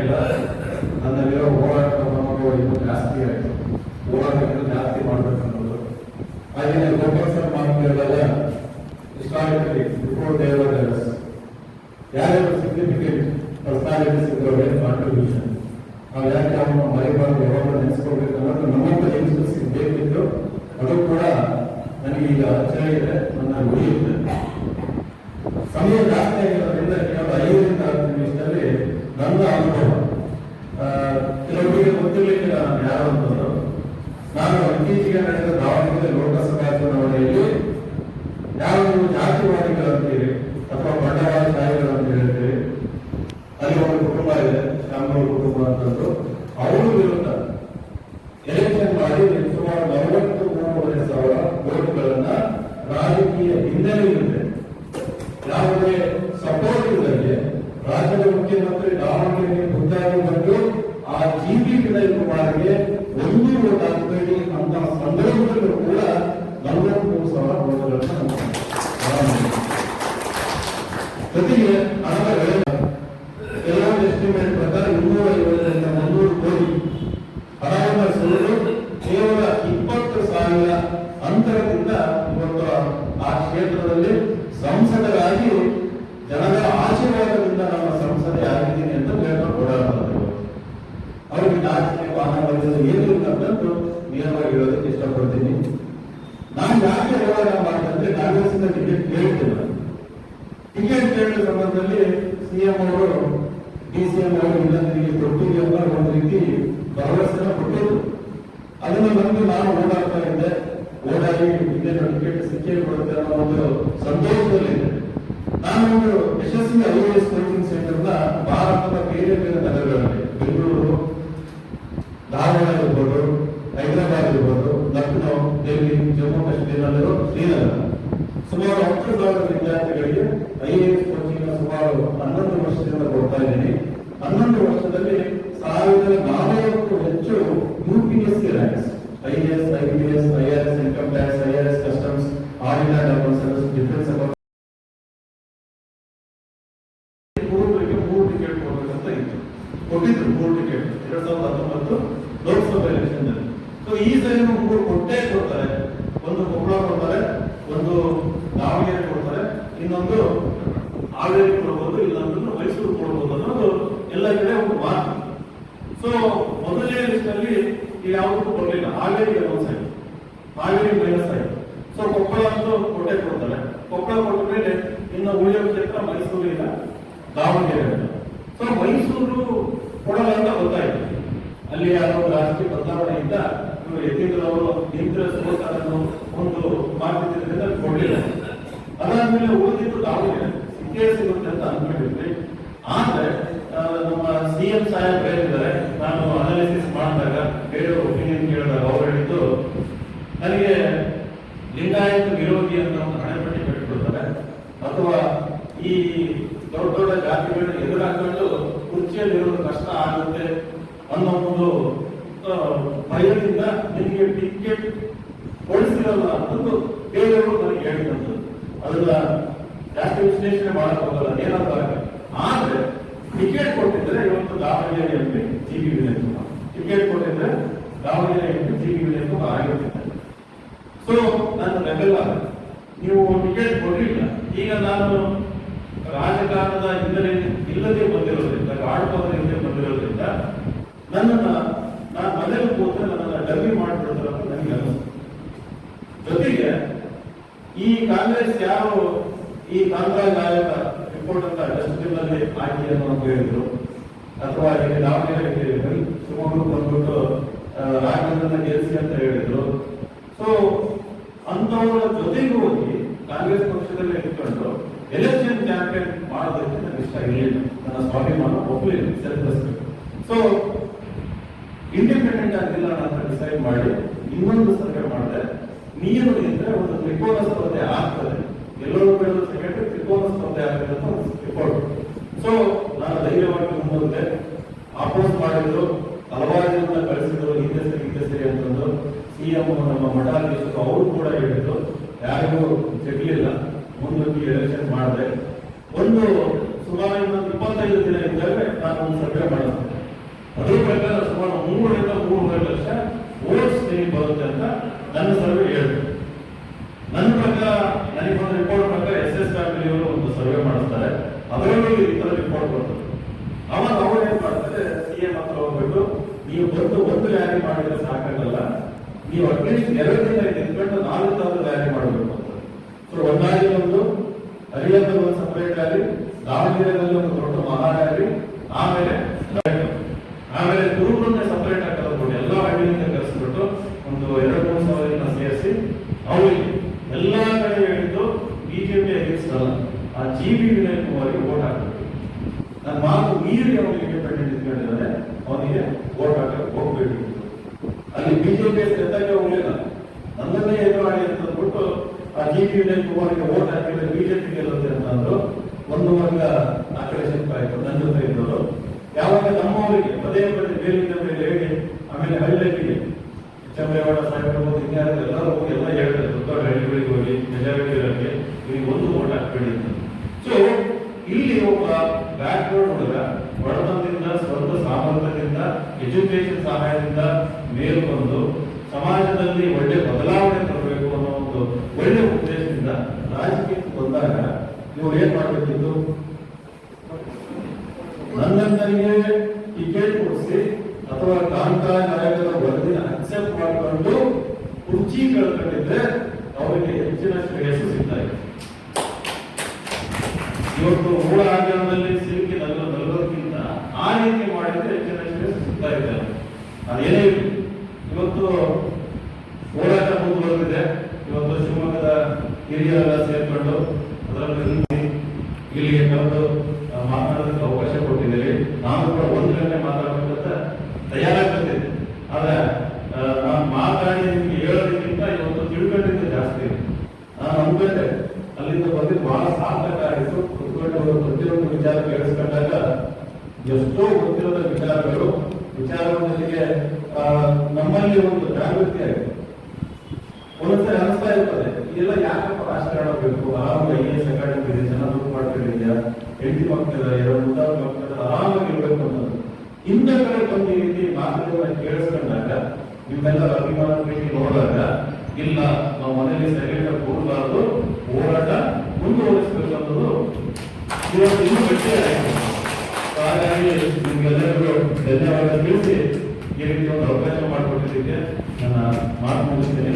ಇಲ್ಲ ನನ್ನಲ್ಲಿರೋ ಹೋರಾಟ ಮನೋಭಾವ ಜಾಸ್ತಿ ಆಯಿತು. ಹೋರಾಟಗಳು ಜಾಸ್ತಿ ಮಾಡಬೇಕು ಅನ್ನೋದು ಹಾಗೆಯೇ ಗೋಪಾಲ್ ಮಾತುಗಳೆಲ್ಲ ಹಿಸ್ಟಾರಿಕಲಿ ಬಿಫೋರ್ ದೇವರ್ ಯಾರ್ಯಾರು ಸಿಗ್ನಿಫಿಕೆಂಟ್ ಪರ್ಸನಾಲಿಟೀಸ್ ಇದ್ದವ್ರೆ ಕಾಂಟ್ರಿಬ್ಯೂಷನ್ ನಾವು ಯಾಕೆ ಅವನು ಮರಿಬಾರ್ದು, ಯಾವಾಗ ನೆನೆಸ್ಕೋಬೇಕು ಅನ್ನೋದು ನಮ್ಮಂತ ಯಂಗ್ಸ್ಟರ್ಸ್ ಬೇಕಿತ್ತು. ಅದು ಕೂಡ ನನಗೀಗ ಅಚ್ಚರಿ ಇದೆ ನನ್ನ ಉಳಿಯುತ್ತೆ. ಸಮಯ ಜಾಸ್ತಿ ಆಗಿರೋದ್ರಿಂದ ಕೇವಲ ಐದರಿಂದ ಹತ್ತು ನಿಮಿಷದಲ್ಲಿ ನನ್ನ ಅನುಭವ. ಗೊತ್ತಿರಲಿಕ್ಕೆ ನಾನು ಯಾರು ಅಂತಂದ್ರು. ನಾನು ಇತ್ತೀಚೆಗೆ ನಡೆದ ದಾವಣಗೆರೆ ಲೋಕಸಭಾ ಚುನಾವಣೆಯಲ್ಲಿ ಯಾರು ನೀವು ಜಾತಿವಾದಿಗಳು ಅಂತೀರಿ ಅಥವಾ ಬಂಡವಾಳಶಾಹಿಗಳಂತ ಹೇಳ್ತೀರಿ ಅಲ್ಲಿ ಒಂದು ಕುಟುಂಬ ಇದೆ ಶಾಮೂರು ಕುಟುಂಬ ಅಂತಂದು ಅವರು ವಿರುದ್ಧ ಎಲೆಕ್ಷನ್ ಮಾಡಿ ಸುಮಾರು ನಲವತ್ತು ಮೂರುವರೆ ಸಾವಿರ ಓಟ್ಗಳನ್ನ ರಾಜಕೀಯ ಹಿನ್ನೆಲೆ ಇದೆ ಯಾವುದೇ ಸಪೋರ್ಟ್ ಇಲ್ಲದೆ ರಾಜ್ಯದ ಮುಖ್ಯಮಂತ್ರಿ ದಾವಣಗೆರೆ ಖುದ್ದಾಗಿ ಬಂದು ಆ ಜಿ ಪಿ ವಿನಯ್ ಕುಮಾರ್ಗೆ ಒಂದು ವೋಟ್ ಹಾಕಬೇಡಿ ಅಂತ ಕೂಡ ನಲವತ್ಮೂರು ಸಾವಿರ ವೋಟ್ಗಳನ್ನು ನಾವು ಜೊತೆಗೆ ಅದರ ಕೆಲವೊಂದು ಎಸ್ಟಿಮೇಟ್ ಪ್ರಕಾರ ಇನ್ನೂರ ಐವತ್ತರಿಂದ ಮುನ್ನೂರು ನೇರವಾಗಿ ಹೇಳೋದಕ್ಕೆ ಇಷ್ಟಪಡ್ತೀನಿ. ನಾನು ಯಾಕೆ ಹೋರಾಟ ಮಾಡಿದ್ರೆ ಕಾಂಗ್ರೆಸ್ಸಿಂದ ಟಿಕೆಟ್ ಕೇಳ್ತಿಲ್ಲ ಟಿಕೆಟ್ ಕೇಳಿದ ಸಂದರ್ಭದಲ್ಲಿ ಸಿಎಂ ಅವರು ಡಿ ಸಿ ಎಂ ಅವರು ಇಲ್ಲ ನಿಮಗೆ ಕೊಟ್ಟಿಗೆ ಅಂತ ಒಂದು ರೀತಿ ಅದನ್ನು ಬಂದು ನಾನು ಓಡಾಡ್ತಾ ಇದ್ದೆ. ಓಡಾಡಿ ಇನ್ನೇನು ಟಿಕೆಟ್ ಸಿಕ್ಕೇ ಕೊಡುತ್ತೆ ಅನ್ನೋ ಒಂದು ಸಂತೋಷದಲ್ಲಿದೆ ನಾನು ಒಂದು ಯಶಸ್ವಿ ಐ ಎಸ್ ಕೊಟ್ಟಿದ್ರು ಮೂರು ಟಿಕೆಟ್ ಎರಡ್ ಸಾವಿರದ ಹತ್ತೊಂಬತ್ತು ಲೋಕಸಭಾ ಎಲೆಕ್ಷನ್ನಲ್ಲಿ. ಸೊ ಈ ಸರಿ ಮೂರು ಕೊಟ್ಟೇ ಕೊಡ್ತಾರೆ. ಒಂದು ಕೊಪ್ಪಳ ಕೊಡ್ತಾರೆ, ಒಂದು ದಾವಣಗೆರೆ ಕೊಡ್ತಾರೆ, ಇನ್ನೊಂದು ಹಾವೇರಿ ಕೊಡ್ಬೋದು ಇಲ್ಲಾಂದ್ರೂ ಮೈಸೂರು ಕೊಡ್ಬೋದು ಅನ್ನೋದು ಎಲ್ಲ ಕಡೆ ಒಂದು ಮಾತು. ಸೊ ಮೊದಲನೇ ಲಿಸ್ಟ್ ಅಲ್ಲಿ ಯಾವುದಕ್ಕೂ ಕೊಡಲಿಲ್ಲ. ಹಾವೇರಿಗೆ ಒಂದು ಸೈಡ್ ಹಾವೇರಿ ಮೈನಸ್ ಆಯ್ತು ಸೊ ಕೊಪ್ಪಳ ಅಂತೂ ಕೊಟ್ಟೆ ಕೊಡ್ತಾರೆ. ಕೊಪ್ಪಳ ಕೊಟ್ಟ ಮೇಲೆ ಇನ್ನು ಉಳಿಯೋ ಕ್ಷೇತ್ರ ಮೈಸೂರು ಇಲ್ಲ, ದಾವಣಗೆರೆ ಸೊ ಮೈಸೂರು ಕೊಡಲ್ಲ ಅಂತ ಗೊತ್ತಾಯ್ತು. ಅಲ್ಲಿ ಯಾರೋ ರಾಜಕೀಯ ಬದಲಾವಣೆಯಿಂದ ಇವರು ಯತೀಂದ್ರ ಅವರು ಸರ್ಕಾರವನ್ನು ಒಂದು ಮಾರ್ಗದಿಂದ ಕೊಡಲಿಲ್ಲ. ಅದಾದ್ಮೇಲೆ ಉಳಿದಿದ್ದು ಆಗುತ್ತೆ ಸಿಕ್ಕೇ ಸಿಗುತ್ತೆ ಅಂತ ಅನ್ಕೊಂಡಿದ್ವಿ ಆದ್ರೆ ನಮ್ಮ ಸಿ ಎಂ ಸಾಹೇಬ್ ಹೇಳಿದ್ದಾರೆ. ನಾನು ಅನಾಲಿಸಿಸ್ ಮಾಡಿದಾಗ ಬೇರೆ ಒಪಿನಿಯನ್ ಕೇಳಿದಾಗ ಅವ್ರು ಹೇಳಿದ್ದು, ನನಗೆ ಲಿಂಗಾಯತ ವಿರೋಧಿ ಅಂತ ಒಂದು ಹಣೆಪಟ್ಟಿ ಕಟ್ಟಿಕೊಡ್ತಾರೆ. ಅಥವಾ ಈ ದೊಡ್ಡ ದೊಡ್ಡ ಜಾತಿಗಳನ್ನ ಎದುರಾಕೊಂಡು ಕುರ್ಚಿಯಲ್ಲಿರೋದು ಕಷ್ಟ ಆಗುತ್ತೆ ಅನ್ನೋ ಒಂದು ಭಯದಿಂದ ನಿಮಗೆ ಟಿಕೆಟ್ ಕೊಡಿಸಿರಲ್ಲ ಅನ್ನೋದು ಬೇರೆಯವರು ನನಗೆ ಹೇಳಿದಂಥದ್ದು. ಅದನ್ನ ಜಾಸ್ತಿ ವಿಶ್ಲೇಷಣೆ ಮಾಡಕ್ ಹೋಗಲ್ಲ ಏನಂತ. ಆದ್ರೆ, ಟಿಕೆಟ್ ಕೊಟ್ಟಿದ್ರೆ ಇವತ್ತು ದಾವಣಗೆರೆ ಎಂ ಜೀವಿ ಜಿ ಬಿ ಟಿಕೆಟ್ ಕೊಟ್ಟಿದ್ರೆ ದಾವಣಗೆರೆ ಎಂಟು ಜೀವಿ ಜಿ ಆಗಿರುತ್ತೆ ಸೊ ನನ್ನ ಬೆಂಬಲ ನೀವು ಟಿಕೆಟ್ ಕೊಡಲಿಲ್ಲ. ಈಗ ನಾನು ರಾಜಕಾರಣದ ಹಿನ್ನೆಲೆ ಇಲ್ಲದೆ ಬಂದಿರೋದ್ರಿಂದ ಹಿಂದೆ ಬಂದಿರೋದ್ರಿಂದ ನನ್ನನ್ನ ನಾನು ಮನೇಲಿ ಕೂತು ನನ್ನನ್ನ ಡಬ್ಬಿ ಮಾಡಿಬಿಡ್ತಾರೆ ಅಂತ ನನಗೆ ಅನಿಸ್ತು. ಜೊತೆಗೆ ಈ ಕಾಂಗ್ರೆಸ್ ಯಾರು ಈ ಕಾಂಗ್ರಾ ನಾಯಕ ಇಂಪಾರ್ಟೆಂಟ್ ಡಸ್ಟ್ಬಿನ್ ಅಲ್ಲಿ ಹಾಕಿ ಅನ್ನೋ ಹೇಳಿದ್ರು. ಅಥವಾ ದಾವಣಗೆರೆ ಶಿವಮೊಗ್ಗ ಬಂದ್ಬಿಟ್ಟು ರಾಘವೇಂದ್ರನ ಗೆಲ್ಸಿ ಅಂತ ಹೇಳಿದ್ರು ಸೊ ಅಂತವರ ಜೊತೆಗೆ ಹೋಗಿ ಕಾಂಗ್ರೆಸ್ ಪಕ್ಷದಲ್ಲಿ ಇಟ್ಕೊಂಡು ಎಲೆಕ್ಷನ್ ಕ್ಯಾಂಪೇನ್ ಮಾಡೋದಕ್ಕೆ ನನಗೆ ಇಷ್ಟ ಇರಲಿಲ್ಲ ನನ್ನ ಸ್ವಾಭಿಮಾನ ಒಪ್ಪಲಿಲ್ಲ ಸೆಲ್ಫ್ ರೆಸ್ಪೆಕ್ಟ್ ಸೊ ಇಂಡಿಪೆಂಡೆಂಟ್ ಆಗಿಲ್ಲ ಅಂತ ಡಿಸೈಡ್ ಮಾಡಿ, ಇನ್ನೊಂದು ಸರ್ವೆ ಮಾಡಿದೆ, ನೀರು ಇದ್ರೆ ಒಂದು ತ್ರಿಕೋನ ಸ್ಪರ್ಧೆ ಆಗ್ತದೆ. ಎಲ್ಲರೂ ಬೆಳೆದ ಸೆಕೆಂಡ್ರಿ ತ್ರಿಕೋನ ಸ್ಪರ್ಧೆ ಆಗ್ತದೆ ಅಂತ ರಿಪೋರ್ಟ್ ಸೊ ನಾನು ಧೈರ್ಯವಾಗಿ ಮುಂದೆ ಅಪೋಸ್ ಮಾಡಿದ್ರು. ಹಲವಾರು ಜನ ಕಳಿಸಿದ್ರು ಹಿಂದೆ ಸರಿ ಹಿಂದೆ ಸರಿ ಅಂತಂದು ಸಿಎಂ ನಮ್ಮ ಮಠಾಧೀಶರು ಅವರು ಕೂಡ ಹೇಳಿದ್ರು. ಯಾರಿಗೂ ತೆಗಲಿಲ್ಲ ಮುಂದಕ್ಕೆ ಎಲೆಕ್ಷನ್ ಮಾಡಿದೆ. ಒಂದು ಸುಮಾರು ಇನ್ನೊಂದು ಇಪ್ಪತ್ತೈದು ದಿನ ಇದ್ದಾಗ ನಾನು ಒಂದು ಸರ್ವೆ ಮಾಡಿದೆ. ಪ್ರಕಾರ ಸುಮಾರು ಮೂರರಿಂದ ಮೂರುವರೆ ಲಕ್ಷ ಓಟ್ಸ್ ನಿಮಗೆ ಬರುತ್ತೆ ಅಂತ ನನ್ನ ಸರ್ವೆ ಹೇಳಿದ್ರು ನನ್ನ ಪ್ರಕಾರ ನನಗೆ ಒಂದು ರಿಪೋರ್ಟ್ ಪ್ರಕಾರ ಎಸ್ ಎಸ್ ಫ್ಯಾಮಿಲಿಯವರು ಒಂದು ಸರ್ವೆ ಮಾಡಿಸ್ತಾರೆ. ಅದರಲ್ಲೂ ಈ ಥರ ರಿಪೋರ್ಟ್ ಬರ್ತದೆ. ಅವಾಗ ಅವರು ಏನ್ ಮಾಡ್ತಾರೆ ಸಿ ಎಂ ಹತ್ರ ಹೋಗ್ಬಿಟ್ಟು, ನೀವು ಬಂದು ಒಂದು ರ್ಯಾಲಿ ಮಾಡಿದ್ರೆ ಸಾಕಾಗಲ್ಲ. ನೀವು ಅಟ್ಲೀಸ್ಟ್ ಎರಡರಿಂದ ನಿಂತ್ಕೊಂಡು ನಾಲ್ಕು ಸಾವಿರ ರ್ಯಾಲಿ ಮಾಡಬೇಕು ಅಂತ. ಸೊ ಒಂದಾಗಿ ಒಂದು ಹರಿಯಾಣದಲ್ಲಿ ಒಂದು ಸಪರೇಟ್ ರ್ಯಾಲಿ ದಾವಣಗೆರೆಯಲ್ಲಿ ಒಂದು ದೊಡ್ಡ ಮಹಾ ರ್ಯಾಲಿ ಆಮೇಲೆ ಆಮೇಲೆ ಕುರುಬರನ್ನೇ ಸಪರೇಟ್ ಆಗಿ ಕರೆದ್ಬಿಟ್ಟು ಎಲ್ಲ ಹಳ್ಳಿಯಿಂದ ಕರೆಸ್ಬಿಟ್ಟು ಒಂದು ಎರಡು ಮೂರು ಸಾವಿರ ಜನ ಸೇರಿಸಿ ಅವರಿಗೆ ಎಲ್ಲಾ ಕಡೆ ಹೇಳಿದ್ದು ಬಿಜೆಪಿ ಅಗೇನ್ಸ್ಟ್ ಅಲ್ಲ ಆ ಜಿ ಓಟ್ ಹಾಕಬೇಕು. ನನ್ನ ಮಾತು ಮೀರಿ ಅವನಿಗೆ ಇಂಡಿಪೆಂಡೆಂಟ್ ಇದ್ಕೊಂಡಿದ್ದಾನೆ ಅವನಿಗೆ ವೋಟ್ ಹಾಕಕ್ಕೆ ಹೋಗ್ಬೇಕು. ಅಲ್ಲಿ ಬಿಜೆಪಿ ಸೆತ್ತಾಗೆ ಹೋಗ್ಲಿಲ್ಲ ನನ್ನನ್ನೇ ಮಾಡಿ ಅಂತ ಅಂದ್ಬಿಟ್ಟು ಆ ಜಿ ಬಿ ವಿನಯ್ ಕುಮಾರ್ಗೆ ವೋಟ್ ಹಾಕಿದ್ರೆ ಬಿಜೆಪಿ ಗೆಲ್ಲುತ್ತೆ ಅಂತ ಅಂದ್ರು. ಒಂದು ವರ್ಗ ಆಕರ್ಷಿತ ಆಯ್ತು, ನನ್ನ ಜೊತೆ ಇದ್ದವರು. ಯಾವಾಗ ನಮ್ಮವರಿಗೆ ಪದೇ ಪದೇ ಬೇಲಿಂದ ಮೇಲೆ ಹೇಳಿ, ಆಮೇಲೆ ಹಳ್ಳಿಗೆ ಚಂದ್ರೇಗೌಡ ಸಾಹೇಬರು ಇನ್ಯಾರು ಎಲ್ಲರೂ ಹೋಗಿ ಎಲ್ಲ ಹೇಳ್ತಾರೆ ದೊಡ್ಡ ಹಳ್ಳಿಗಳಿಗೆ ಹೋಗಿ ಮೆಜಾರಿಟಿ ಇರೋಕ್ಕೆ ನೀವು ಒಂದು ವೋಟ್ ಹಾಕ್ಬೇಡಿ ಅಂತ. ಸೊ ಇಲ್ಲಿ ಒಬ್ಬ ಬ್ಯಾಕ್ಗ್ರೌಂಡ್ ಹುಡುಗ ಬಡತನದಿಂದ ಸ್ವಂತ ಸಾಮರ್ಥ್ಯದಿಂದ ಎಜುಕೇಶನ್ ಸಹಾಯದಿಂದ ಮೇಲು ಸಮಾಜದಲ್ಲಿ ಒಳ್ಳೆ ಬದಲಾವಣೆ ತರಬೇಕು ಅನ್ನೋ ಒಂದು ಒಳ್ಳೆ ಉದ್ದೇಶದಿಂದ ರಾಜಕೀಯಕ್ಕೆ ಬಂದಾಗ ನೀವು ಏನ್ ಮಾಡಬೇಕಿತ್ತು? ನನ್ನಂತನಿಗೆ ಟಿಕೆಟ್ ಕೊಡಿಸಿ ಅಥವಾ ಕಾಂತಾ ನಾಯಕರ ವರದಿನ ಅಕ್ಸೆಪ್ಟ್ ಮಾಡಿಕೊಂಡು ಕುರ್ಚಿ ಕಳ್ಕೊಂಡಿದ್ರೆ ಅವರಿಗೆ ಹೆಚ್ಚಿನ ಶ್ರೇಯಸ್ಸು ಸಿಗ್ತಾ ಇದೆ. ಇವತ್ತು ಮೂಲ ಆಚರಣೆಯಲ್ಲಿ ಸಿಲುಕಿ ನಲ್ಲ ನಲ್ಲೋದಕ್ಕಿಂತ ಆ ರೀತಿ ಮಾಡಿದ್ರೆ ಹೆಚ್ಚಿನ ಸಿಗ್ತಾ ಇದೆ. ಅದೇನೇ ಇವತ್ತು ಹೋರಾಟ ಮುಂದುವರೆದಿದೆ ಇವತ್ತು ಶಿವಮೊಗ್ಗದ ಹಿರಿಯರೆಲ್ಲ ಸೇರ್ಕೊಂಡು ಅದರಲ್ಲಿ ಇಲ್ಲಿಗೆ ಕರೆದು ಮಾತಾಡೋದಕ್ಕೆ ಅವಕಾಶ ಕೊಟ್ಟಿದ್ದೀವಿ ನಾನು ಕೂಡ ಒಂದು ಗಂಟೆ ಮಾತಾಡಬೇಕಂತ ತಯಾರಾಗ್ತಿದ್ದೆ ಆದ್ರೆ ನಾನು ಮಾತಾಡಿ ನಿಮ್ಗೆ ಹೇಳೋದಕ್ಕಿಂತ ಇವತ್ತು ತಿಳ್ಕೊಂಡಿದ್ದು ಜಾಸ್ತಿ. ನಾನು ಅನ್ಕೊಂಡೆ ಅಲ್ಲಿಂದ ಬಂದಿದ್ದು ಬಹಳ ಸಾರ್ಥಕ ಆಯಿತು ಪ್ರತಿಯೊಂದು ವಿಚಾರ ಕೇಳಿಸ್ಕೊಂಡಾಗ ಎಷ್ಟೋ ಗೊತ್ತಿರದ ವಿಚಾರಗಳು ವಿಚಾರದೊಂದಿಗೆ ನಮ್ಮಲ್ಲಿ ಒಂದು ಜಾಗೃತಿ ಆಗಿದೆ. ಒಂದೊಂದ್ಸರಿ ಅನಿಸ್ತಾ ಇರ್ತದೆ, ಇದೆಲ್ಲ ಯಾಕಪ್ಪ ರಾಜಕಾರಣ ಬೇಕು? ಆರಾಮಾಗಿ ಐ ಎಸ್ ಅಕಾಡೆಮಿ ಜನ ದುಡ್ಡು ಮಾಡ್ಕೊಂಡಿದ್ಯಾ? ಹೆಂಡತಿ ಮಕ್ಕಳ, ಎರಡು ಮುಂದಾದ ಮಕ್ಕಳ, ಆರಾಮಾಗಿ ಇರ್ಬೇಕು ಅನ್ನೋದು. ಇಂದ ಕಡೆ ಈ ರೀತಿ ಮಾತುಗಳನ್ನ ಕೇಳಿಸ್ಕೊಂಡಾಗ ನಿಮ್ಮೆಲ್ಲರ ಅಭಿಮಾನ ಭೇಟಿ ನೋಡಿದಾಗ ಇಲ್ಲ, ನಾವು ಮನೆಯಲ್ಲಿ ಸೈಲೆಂಟ್ ಕೂಡಬಾರ್ದು ಹೋರಾಟ ಮುಂದುವರಿಸಬೇಕು ಅನ್ನೋದು ಇವತ್ತು ಇನ್ನೂ ಗಟ್ಟಿಯಾಗಿದೆ ಹಾಗಾಗಿ ನಿಮ್ಗೆಲ್ಲರಿಗೂ ಧನ್ಯವಾದ ತಿಳಿಸಿ ಈ ರೀತಿ ಒಂದು ಅವಕಾಶ ಮಾಡಿಕೊಟ್ಟಿದ್ದಕ್ಕೆ ನನ್ನ ಮಾತು ಮುಗಿಸ್ತೇನೆ